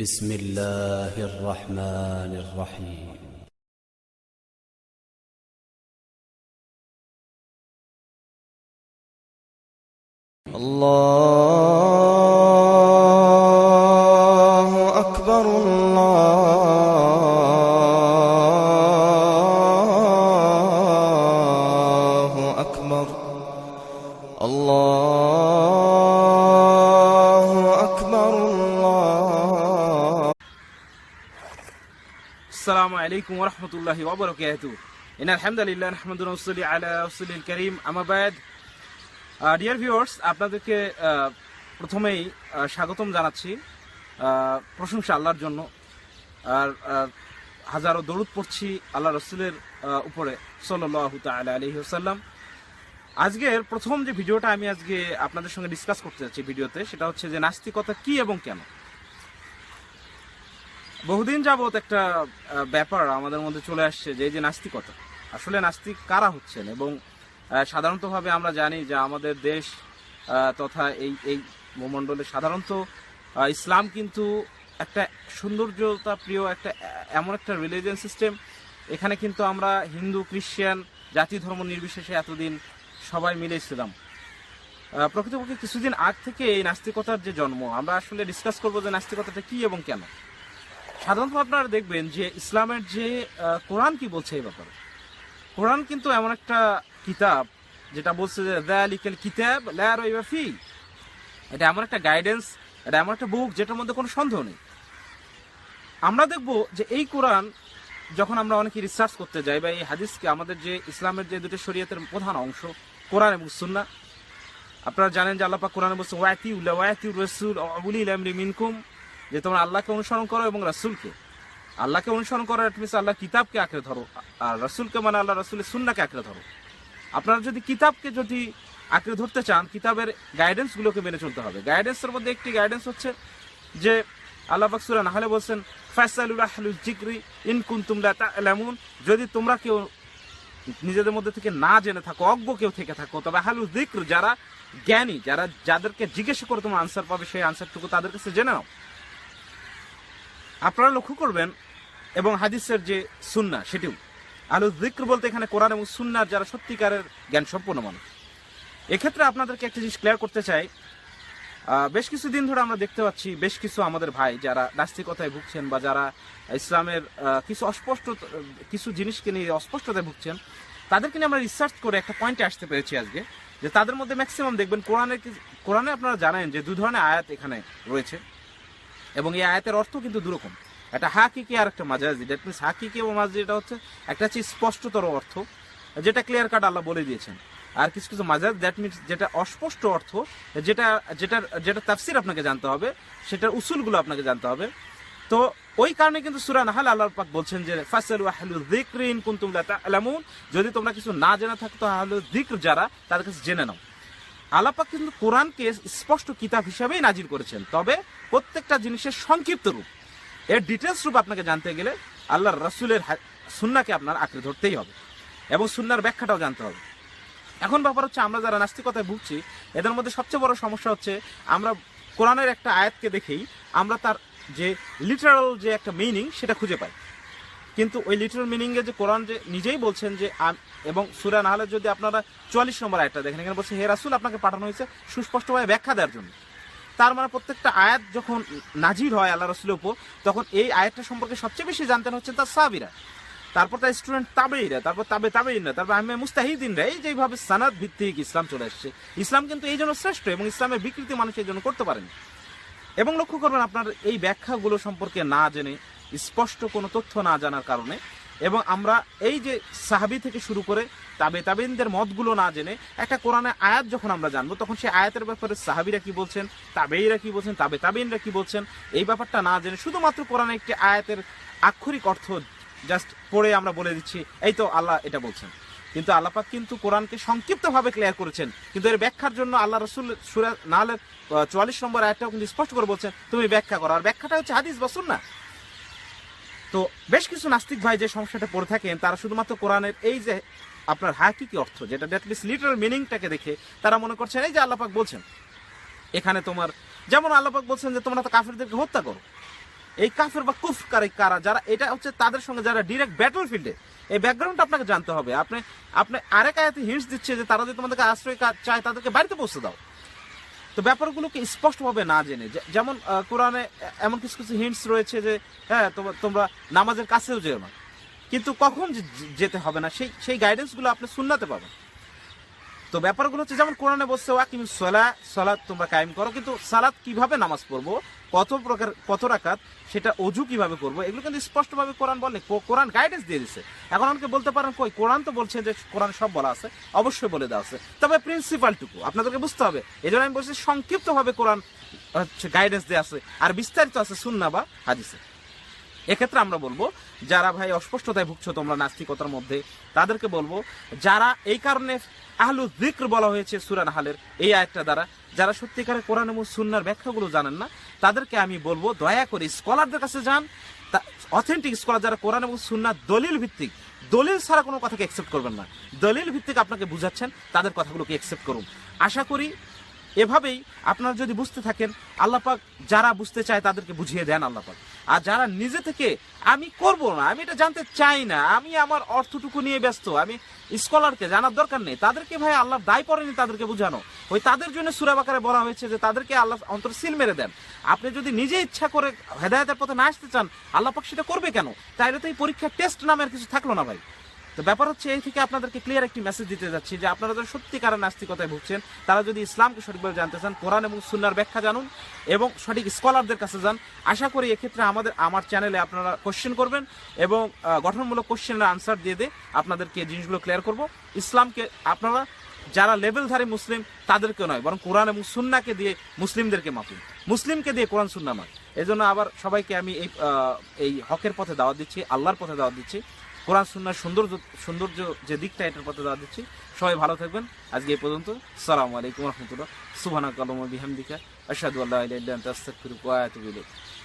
بسم الله الرحمن الرحيم. الله أكبر الله আসসালামু আলাইকুম রহমতুল্লাহ ওবরকাত ইন আলহামদুলিল্লাহ আহমদুল রসুলি আলা করিম। আমাবাদ ডিয়ার ভিউর্স আপনাদেরকে প্রথমেই স্বাগতম জানাচ্ছি প্রশংসা আল্লাহর জন্য। আর হাজারো দরুদ পড়ছি আল্লাহ রসুলের উপরে সল্লাহ তালা আলহি আসাল্লাম আজকের প্রথম যে ভিডিওটা আমি আজকে আপনাদের সঙ্গে ডিসকাস করতে যাচ্ছি ভিডিওতে, সেটা হচ্ছে যে নাস্তিকতা কি এবং কেন? বহুদিন যাবত একটা ব্যাপার আমাদের মধ্যে চলে আসছে যে এই যে নাস্তিকতা। আসলে নাস্তিক কারা হচ্ছেন? এবং সাধারণতভাবে আমরা জানি যে আমাদের দেশ তথা এই এই ভূমণ্ডলে সাধারণত ইসলাম কিন্তু একটা সৌন্দর্যতা প্রিয় একটা এমন একটা রিলিজিয়ান সিস্টেম এখানে কিন্তু আমরা হিন্দু খ্রিস্টান জাতি ধর্ম নির্বিশেষে এতদিন সবাই মিলে আহ, প্রকৃতপক্ষে কিছুদিন আগ থেকে এই নাস্তিকতার যে জন্ম আমরা আসলে ডিসকাস করব যে নাস্তিকতাটা কি এবং কেন। সাধারণত আপনারা দেখবেন যে ইসলামের যে কোরআন কি বলছে এই ব্যাপারে? কোরআন কিন্তু এমন একটা কিতাব যেটা বলছে যে দ্যালিকেল কিতাব লা রাইবা ফি এটা এমন একটা গাইডেন্স এটা এমন একটা বুক যেটার মধ্যে কোনো সন্দেহ নেই। আমরা দেখব যে এই কোরআন যখন আমরা অনেকে রিসার্চ করতে যাই বা এই হাদিসকে আমাদের যে, ইসলামের যে দুটো শরীয়তের প্রধান অংশ, কোরআন এবং সুন্নাহ। আপনারা জানেন যে আল্লাহ পাক কোরআনে বলছে ওয়াতি উল্লাহ ওয়াতি রসুল আবুলি ইলামরি মিনকুম। যে তোমরা আল্লাহকে অনুসরণ করো এবং রাসূলকে। আল্লাহকে অনুসরণ করো মিনস আল্লাহ কিতাবকে আঁকড়ে ধরো। আর রাসূলকে মানে আল্লাহ রাসূলের সুন্নাকে আঁকড়ে ধরো। আপনারা যদি কিতাবকে যদি আঁকড়ে ধরতে চান, কিতাবের গাইডেন্সগুলোকে মেনে চলতে হবে। গাইডেন্সের মধ্যে একটি গাইডেন্স হচ্ছে যে আল্লাহ পাক সূরা নাহলে বলছেন ফাসালুল আহলুল জিকরি ইন কুনতুম লা তা'লামুন। যদি তোমরা কেউ নিজেদের মধ্যে থেকে না জেনে থাকো, অজ্ঞ কেউ থেকে থাকো, তবে হালু দিক্র যারা জ্ঞানী, যারা, যাদেরকে জিজ্ঞেস করে তোমার আনসার পাবে, সেই আনসারটুকু তাদের কাছে জেনে নাও। আপনারা লক্ষ্য করবেন, এবং হাদিসের যে সুন্না, সেটিও। আলু দিক্র বলতে এখানে কোরআন এবং সুন্নার যারা সত্যিকারের জ্ঞান সম্পন্ন মানুষ। এক্ষেত্রে আপনাদেরকে একটা জিনিস ক্লিয়ার করতে চাই। বেশ কিছুদিন ধরে আমরা দেখতে পাচ্ছি বেশ কিছু আমাদের ভাই যারা নাস্তিকতায় ভুগছেন বা যারা ইসলামের কিছু অস্পষ্ট কিছু জিনিসকে নিয়ে অস্পষ্টতায় ভুগছেন, তাদেরকে নিয়ে আমরা রিসার্চ করে একটা পয়েন্টে আসতে পেরেছি আজকে, যে তাদের মধ্যে ম্যাক্সিমাম দেখবেন কোরআনের কোরআনে আপনারা জানেন যে দু ধরনের আয়াত এখানে রয়েছে। এবং এই আয়াতের অর্থ কিন্তু দুরকম। একটা হাকিকি আর একটা মাজাজি। দ্যাট মিনস হাকিকি এবং মাজাজি এটা হচ্ছে একটা হচ্ছে স্পষ্টতর অর্থ, যেটা ক্লিয়ার কাট আল্লাহ বলে দিয়েছেন। আর কিছু কিছু মাজাজ দ্যাট মিনস যেটা অস্পষ্ট অর্থ, যেটা, যেটার, যেটা তাফসির আপনাকে জানতে হবে, সেটার উসুলগুলো আপনাকে জানতে হবে। তো ওই কারণে কিন্তু সূরা নাহাল আল্লাহ পাক বলছেন যে, ফাসালু আহলু যিকরিন কুনতুম লা তা'লামুন যদি তোমরা কিছু না জেনে থাকো তো আহলু যিকর যারা, তাদের কাছে জেনে নাও। আলাপাক কিন্তু কোরআনকে স্পষ্ট কিতাব হিসাবেই নাজির করেছেন। তবে প্রত্যেকটা জিনিসের সংক্ষিপ্ত রূপ। এর ডিটেলস রূপ আপনাকে জানতে গেলে আল্লাহর রাসূলের সুন্নাহকে আপনার আঁকড়ে ধরতেই হবে এবং সুন্নার ব্যাখ্যাটাও জানতে হবে। এখন ব্যাপার হচ্ছে, আমরা যারা নাস্তিকতায় ভুগছি, এদের মধ্যে সবচেয়ে বড় সমস্যা হচ্ছে, আমরা কোরআনের একটা আয়াতকে দেখেই আমরা তার যে লিটারাল যে একটা মিনিং সেটা খুঁজে পাই। কিন্তু ওই লিটারাল মিনিংয়ে যে কোরআন যে নিজেই বলছেন যে এবং সুরা নাহলে যদি আপনারা চুয়াল্লিশ নম্বর আয়টা দেখেন, এখানে বলছে, হে রাসুল, আপনাকে পাঠানো হয়েছে সুস্পষ্টভাবে ব্যাখ্যা দেওয়ার জন্য। তার মানে প্রত্যেকটা আয়াত যখন নাজির হয় আল্লাহ রসুলের উপর, তখন এই আয়াতটা সম্পর্কে সবচেয়ে বেশি জানতেন হচ্ছেন তার সাবিরা তারপর তার স্টুডেন্ট তাবেইরা তারপর তাবে তাবেইনরা তারপর আমি মুস্তাহিদিনরা, এই যেভাবে সানাদ ভিত্তিক ইসলাম চলে আসছে ইসলাম কিন্তু এই জন্য শ্রেষ্ঠ এবং ইসলামের বিকৃতি মানুষ এই জন্য করতে পারেন। এবং লক্ষ্য করবেন, আপনার এই ব্যাখ্যাগুলো সম্পর্কে না জেনে স্পষ্ট কোনো তথ্য না জানার কারণে। এবং আমরা এই যে সাহাবি থেকে শুরু করে তাবে তাবেইনদের মতগুলো না জেনে একটা কোরআনে আয়াত যখন আমরা জানব, তখন সেই আয়াতের ব্যাপারে সাহাবিরা কি বলছেন তাবেইরা কি বলছেন তাবে তাবেইনরা কি বলছেন, এই ব্যাপারটা না জেনে শুধুমাত্র কোরআনে একটি আয়াতের আক্ষরিক অর্থ জাস্ট পড়ে আমরা বলে দিচ্ছি, এই তো আল্লাহ এটা বলছেন। কিন্তু আল্লাপাক কিন্তু কোরআনকে সংক্ষিপ্তভাবে ক্লিয়ার করেছেন। কিন্তু এর ব্যাখ্যার জন্য আল্লাহ রসুল সুরা নাহলে চুয়াল্লিশ নম্বর আয়াতটাও কিন্তু স্পষ্ট করে বলছেন, তুমি ব্যাখ্যা করো। আর ব্যাখ্যাটা হচ্ছে হাদিস বা না তো বেশ কিছু নাস্তিক ভাই যে সমস্যাটা পড়ে থাকেন, তারা শুধুমাত্র কোরআনের এই যে আপনার হাকিকি অর্থ, যেটা ডেটলিস্ট লিটারাল মিনিংটাকে দেখে তারা মনে করছেন, এই যে আল্লাপাক বলছেন, এখানে তোমার যেমন আল্লাপাক বলছেন যে, তোমরা তো কাফিরদেরকে হত্যা করো। এই কাফের বা কুফকারী কারা, যারা, এটা হচ্ছে তাদের সঙ্গে যারা ডিরেক্ট ব্যাটল ফিল্ডে এই ব্যাকগ্রাউন্ডটা আপনাকে জানতে হবে। আপনি আপনি আরেক আয়াতে হিন্টস দিচ্ছে যে, তারা যদি তোমাদেরকে আশ্রয় চায়, তাদেরকে বাড়িতে পৌঁছে দাও। তো ব্যাপারগুলোকে স্পষ্টভাবে না জেনে যেমন কোরআনে এমন কিছু কিছু হিন্টস রয়েছে যে হ্যাঁ তোমরা- নামাজের কাছেও যেও না। কিন্তু কখন যেতে হবে না, সেই সেই গাইডেন্সগুলো আপনি শুননাতে পাবেন। তো ব্যাপারগুলো হচ্ছে যেমন কোরআনে বলছে ওয়াকিম সলা সালাত তোমরা কায়েম করো, কিন্তু সালাত কীভাবে নামাজ পড়ব, কত প্রকার, কত রাকাত, সেটা অজু কীভাবে করব, এগুলো কিন্তু স্পষ্টভাবে কোরআন বলে কোরআন গাইডেন্স দিয়ে দিচ্ছে এখন অনেকে বলতে পারেন, কই, কোরআন তো বলছে যে কোরআন সব বলা আছে, অবশ্যই বলে দেওয়া আছে। তবে প্রিন্সিপালটুকু আপনাদেরকে বুঝতে হবে। এই জন্য আমি বলছি, সংক্ষিপ্তভাবে কোরআন, হচ্ছে গাইডেন্স দেওয়া আছে। আর বিস্তারিত আছে সুন্না বা হাদিসে। এক্ষেত্রে আমরা বলব, যারা ভাই অস্পষ্টতায় ভুগছো তোমরা নাস্তিকতার মধ্যে, তাদেরকে বলব, যারা এই কারণে আহলু যিকর বলা হয়েছে সুরান হালের এই আয়াতটা দ্বারা, যারা সত্যিকারে কোরআন এবং সুন্নার ব্যাখ্যাগুলো জানেন না, তাদেরকে আমি বলব, দয়া করে স্কলারদের কাছে যান অথেন্টিক স্কলার যারা কোরআন এবং সুন্নার দলিল ভিত্তিক, দলিল ছাড়া কোনো কথাকে অ্যাকসেপ্ট করবেন না। দলিল ভিত্তিক আপনাকে বুঝাচ্ছেন, তাদের কথাগুলোকে অ্যাকসেপ্ট করুন। আশা করি এভাবেই আপনারা যদি বুঝতে থাকেন আল্লাপাক যারা বুঝতে চায় তাদেরকে বুঝিয়ে দেন আল্লাপাক আর যারা নিজে থেকে, আমি করব না, আমি এটা জানতে চাই না, আমি আমার অর্থটুকু নিয়ে ব্যস্ত, আমি স্কলারকে জানার দরকার নেই, তাদেরকে ভাই আল্লাহ দায় পড়েনি তাদেরকে বোঝানো। ওই তাদের জন্য সুরাবাকারে বলা হয়েছে যে তাদেরকে আল্লাহ অন্তর সিল মেরে দেন। আপনি যদি নিজে ইচ্ছা করে হেদায়তের পথে না আসতে চান, আল্লাহ পাক সেটা করবে কেন? তাইলে তো এই পরীক্ষার টেস্ট নামের কিছু থাকল না ভাই। তো ব্যাপার হচ্ছে এই থেকে আপনাদেরকে ক্লিয়ার একটি মেসেজ দিতে যাচ্ছি যে আপনারা যারা সত্যি সত্যিকারের নাস্তিকতায় ভুগছেন, তারা যদি ইসলামকে সঠিকভাবে জানতে চান, কোরআন এবং সুন্নার ব্যাখ্যা জানুন এবং সঠিক স্কলারদের কাছে যান, আশা করি এক্ষেত্রে আমাদের, আমার চ্যানেলে আপনারা কোশ্চেন করবেন এবং গঠনমূলক কোশ্চেনের আনসার দিয়ে দিয়ে আপনাদেরকে জিনিসগুলো ক্লিয়ার করব। ইসলামকে আপনারা যারা লেভেলধারী মুসলিম তাদেরকে নয়, বরং কোরআন এবং সুন্নাকে দিয়ে মুসলিমদেরকে মাপুন। মুসলিমকে দিয়ে কোরআন, সুন্না মাপ এই জন্য আবার সবাইকে আমি এই এই হকের পথে দাওয়াত দিচ্ছি, আল্লাহর পথে দাওয়াত দিচ্ছি। কোরআন, সুন্নার সৌন্দর্য সৌন্দর্য যে দিকটা, এটার পথে দেওয়া দিচ্ছি। সবাই ভালো থাকবেন। আজকে এই পর্যন্ত। সালামু আলাইকুম রহমতুল্লাহ। সুবানা আল্লাহুম্মা বিহামদিকা। আল্লা ইলাহা